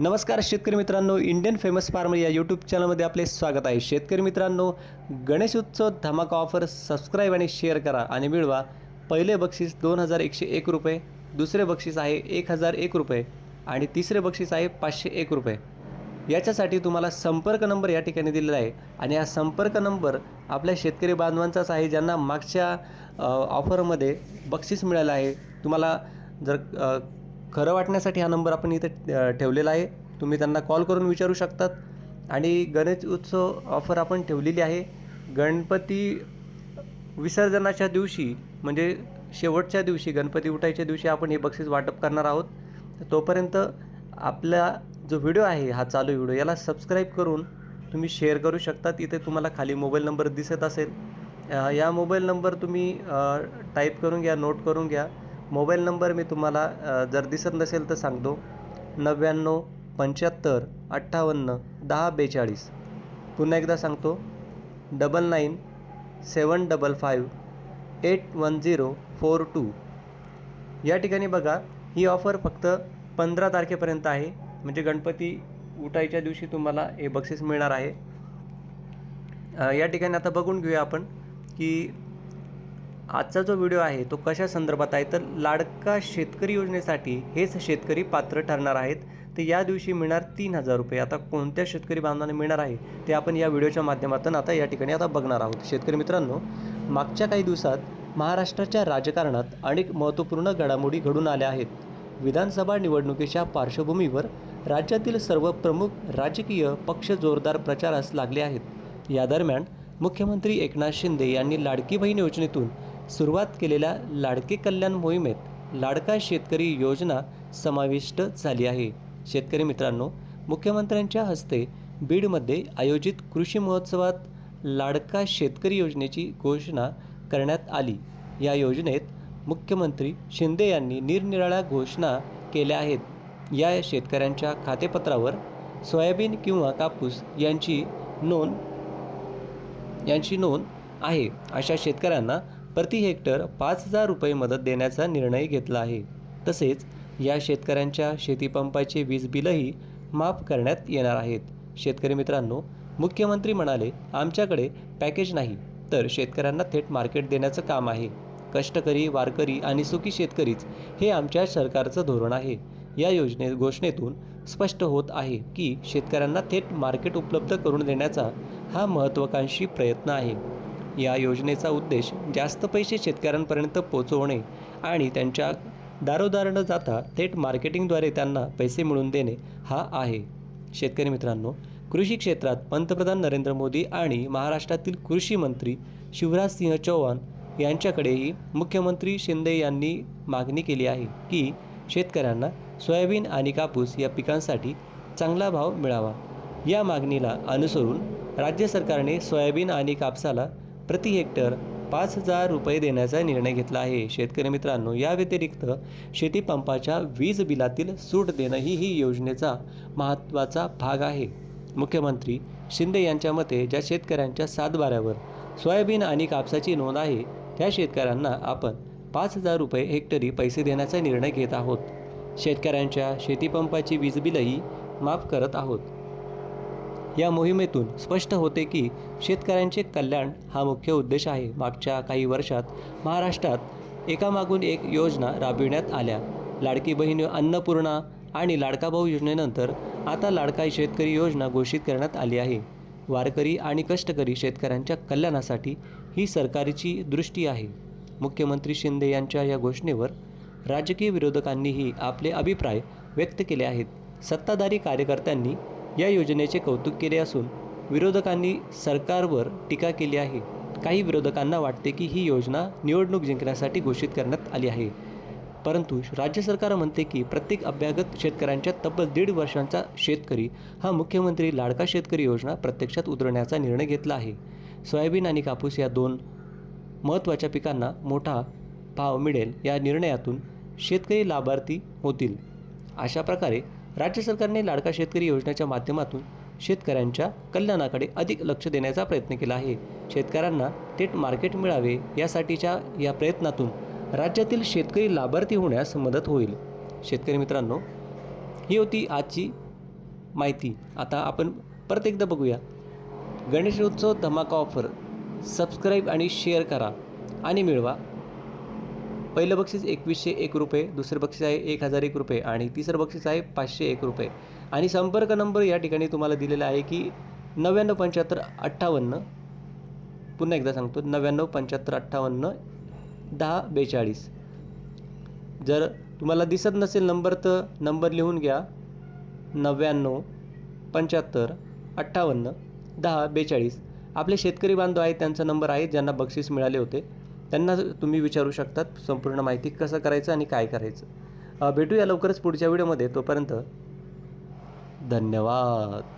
नमस्कार शेतकरी मित्रांनो इंडियन फेमस फार्मर या यूट्यूब चॅनलमध्ये आपले स्वागत आहे. शेतकरी मित्रांनो गणेश उत्सव धमाका ऑफर सबस्क्राईब आणि शेअर करा आणि मिळवा पहिले बक्षीस दोन हजार एकशे एक रुपये दुसरे बक्षीस आहे एक हजार एक रुपये आणि तिसरे बक्षीस आहे पाचशे एक रुपये. याच्यासाठी तुम्हाला संपर्क नंबर या ठिकाणी दिलेला आहे आणि हा संपर्क नंबर आपल्या शेतकरी बांधवांचाच आहे ज्यांना मागच्या ऑफरमध्ये बक्षीस मिळालं आहे. तुम्हाला जर खरं वाटण्यासाठी हा नंबर आपण इथे ठेवलेला आहे. तुम्ही त्यांना कॉल करून विचारू शकतात. आणि गणेश उत्सव ऑफर आपण ठेवलेली आहे. गणपती विसर्जनाच्या दिवशी म्हणजे शेवटच्या दिवशी गणपती उठायच्या दिवशी आपण हे बक्षीस वाटप करणार आहोत. तोपर्यंत आपला जो व्हिडिओ आहे हा चालू व्हिडिओ याला सबस्क्राईब करून तुम्ही शेअर करू शकतात. इथे तुम्हाला खाली मोबाईल नंबर दिसत असेल. या मोबाईल नंबर तुम्ही टाईप करून घ्या नोट करून घ्या. मोबाईल नंबर मी तुम्हाला जर दिसत नसेल तर सांगतो. नव्याण्णव पंच्याहत्तर अठ्ठावन्न दहा बेचाळीस. पुन्हा एकदा सांगतो. Double nine seven double five eight one zero four two. या ठिकाणी बघा ही ऑफर फक्त पंधरा तारखेपर्यंत आहे. म्हणजे गणपती उठायच्या दिवशी तुम्हाला हे बक्षीस मिळणार आहे. या ठिकाणी आता बघून घेऊया आपण की आजचा जो व्हिडिओ आहे तो कशा संदर्भात आहे? तर लाडका शेतकरी योजनेसाठी हेच शेतकरी पात्र ठरणार आहेत. ते या दिवशी मिळणार तीन हजार रुपये. आता कोणत्या शेतकरी बांधवांना मिळणार आहे ते आपण या व्हिडिओच्या माध्यमातून आता या ठिकाणी आता बघणार आहोत. शेतकरी मित्रांनो मागच्या काही दिवसात महाराष्ट्राच्या राजकारणात अनेक महत्त्वपूर्ण घडामोडी घडून आल्या आहेत. विधानसभा निवडणुकीच्या पार्श्वभूमीवर राज्यातील सर्व प्रमुख राजकीय पक्ष जोरदार प्रचारास लागले आहेत. या दरम्यान मुख्यमंत्री एकनाथ शिंदे यांनी लाडकी बहीण योजनेतून सुरुवात केलेल्या लाडके कल्याण मोहिमेत लाडका शेतकरी योजना समाविष्ट झाली आहे. शेतकरी मित्रांनो मुख्यमंत्र्यांच्या हस्ते बीडमध्ये आयोजित कृषी महोत्सवात लाडका शेतकरी योजनेची घोषणा करण्यात आली. या योजनेत मुख्यमंत्री शिंदे यांनी निरनिराळ्या घोषणा केल्या आहेत. या शेतकऱ्यांच्या खातेपत्रावर सोयाबीन किंवा कापूस यांची नोंद यांची नोंद आहे. अशा शेतकऱ्यांना प्रति हेक्टर पाच हजार रुपये मदत देण्याचा निर्णय घेतला आहे. तसेच या शेतकऱ्यांच्या शेतीपंपाचे वीज बिलही माफ करण्यात येणार आहेत. शेतकरी मित्रांनो मुख्यमंत्री म्हणाले आमच्याकडे पॅकेज नाही तर शेतकऱ्यांना थेट मार्केट देण्याचं काम आहे. कष्टकरी वारकरी आणि सुखी शेतकरीच हे आमच्या सरकारचं धोरण आहे. या योजने घोषणेतून स्पष्ट होत आहे की शेतकऱ्यांना थेट मार्केट उपलब्ध करून देण्याचा हा महत्त्वाकांक्षी प्रयत्न आहे. या योजनेचा उद्देश जास्त पैसे शेतकऱ्यांपर्यंत पोचवणे आणि त्यांच्या दारोदार न जाता थेट मार्केटिंगद्वारे त्यांना पैसे मिळवून देणे हा आहे. शेतकरी मित्रांनो कृषी क्षेत्रात पंतप्रधान नरेंद्र मोदी आणि महाराष्ट्रातील कृषी मंत्री शिवराज सिंह चौहान यांच्याकडेही मुख्यमंत्री शिंदे यांनी मागणी केली आहे की शेतकऱ्यांना सोयाबीन आणि कापूस या पिकांसाठी चांगला भाव मिळावा. या मागणीला अनुसरून राज्य सरकारने सोयाबीन आणि कापसाला प्रति हेक्टर पाच हजार रुपये देण्याचा निर्णय घेतला आहे. शेतकरी मित्रांनो या व्यतिरिक्त शेतीपंपाच्या वीज बिलातील सूट देणंही ही योजनेचा महत्त्वाचा भाग आहे. मुख्यमंत्री शिंदे यांच्या मते ज्या शेतकऱ्यांच्या सातबाऱ्यावर सोयाबीन आणि कापसाची नोंद आहे त्या शेतकऱ्यांना आपण पाच हजार रुपये हेक्टरी पैसे देण्याचा निर्णय घेत आहोत. शेतकऱ्यांच्या शेतीपंपाची वीज बिलही माफ करत आहोत. या मोहिमेतून स्पष्ट होते की शेतकऱ्यांचे कल्याण हा मुख्य उद्देश आहे. मागच्या काही वर्षात महाराष्ट्रात एकामागून एक योजना राबविण्यात आल्या. लाडकी बहीण अन्नपूर्णा आणि लाडका भाऊ योजनेनंतर आता लाडका शेतकरी योजना घोषित करण्यात आली आहे. वारकरी आणि कष्टकरी शेतकऱ्यांच्या कल्याणासाठी ही सरकारची दृष्टी आहे. मुख्यमंत्री शिंदे यांच्या या घोषणेवर राजकीय विरोधकांनीही आपले अभिप्राय व्यक्त केले आहेत. सत्ताधारी कार्यकर्त्यांनी या योजनेचे कौतुक केले असून विरोधकांनी सरकारवर टीका केली आहे. काही विरोधकांना वाटते की ही योजना निवडणूक जिंकण्यासाठी घोषित करण्यात आली आहे. परंतु राज्य सरकार म्हणते की प्रत्येक अभ्यागत शेतकऱ्यांच्या तब्बल दीड वर्षांचा शेतकरी हा मुख्यमंत्री लाडका शेतकरी योजना प्रत्यक्षात उतरवण्याचा निर्णय घेतला आहे. सोयाबीन आणि कापूस या दोन महत्त्वाच्या पिकांना मोठा भाव मिळेल या निर्णयातून शेतकरी लाभार्थी होतील. अशा प्रकारे राज्य सरकारने लाडका शेतकरी योजनेच्या माध्यमातून शेतकऱ्यांच्या कल्याणाकडे अधिक लक्ष देण्याचा प्रयत्न केला आहे. शेतकऱ्यांना थेट मार्केट मिळावे यासाठीच्या या प्रयत्नातून राज्यातील शेतकरी लाभार्थी होण्यास मदत होईल. शेतकरी मित्रांनो ही होती आजची माहिती. आता आपण परत एकदा बघूया. गणेशोत्सव धमाका ऑफर. सबस्क्राईब आणि शेअर करा आणि मिळवा. पहिलं बक्षीस एकवीसशे एक रुपये दुसरं बक्षीस आहे एक हजार एक रुपये आणि तिसरं बक्षीस आहे पाचशे एक रुपये. आणि संपर्क नंबर या ठिकाणी तुम्हाला दिलेला आहे की नव्याण्णव पंच्याहत्तर अठ्ठावन्न पुन्हा एकदा सांगतो नव्याण्णव पंच्याहत्तर अठ्ठावन्न दहा बेचाळीस. जर तुम्हाला दिसत नसेल नंबर तर नंबर लिहून घ्या. नव्याण्णव पंच्याहत्तर अठ्ठावन्न दहा बेचाळीस. आपले शेतकरी बांधव आहेत त्यांचा नंबर आहे ज्यांना बक्षीस मिळाले होते. त्यांना तुम्ही विचारू शकतात संपूर्ण माहिती कसं करायचं आणि काय करायचं. भेटूया लवकरच पुढच्या व्हिडिओमध्ये. तोपर्यंत धन्यवाद.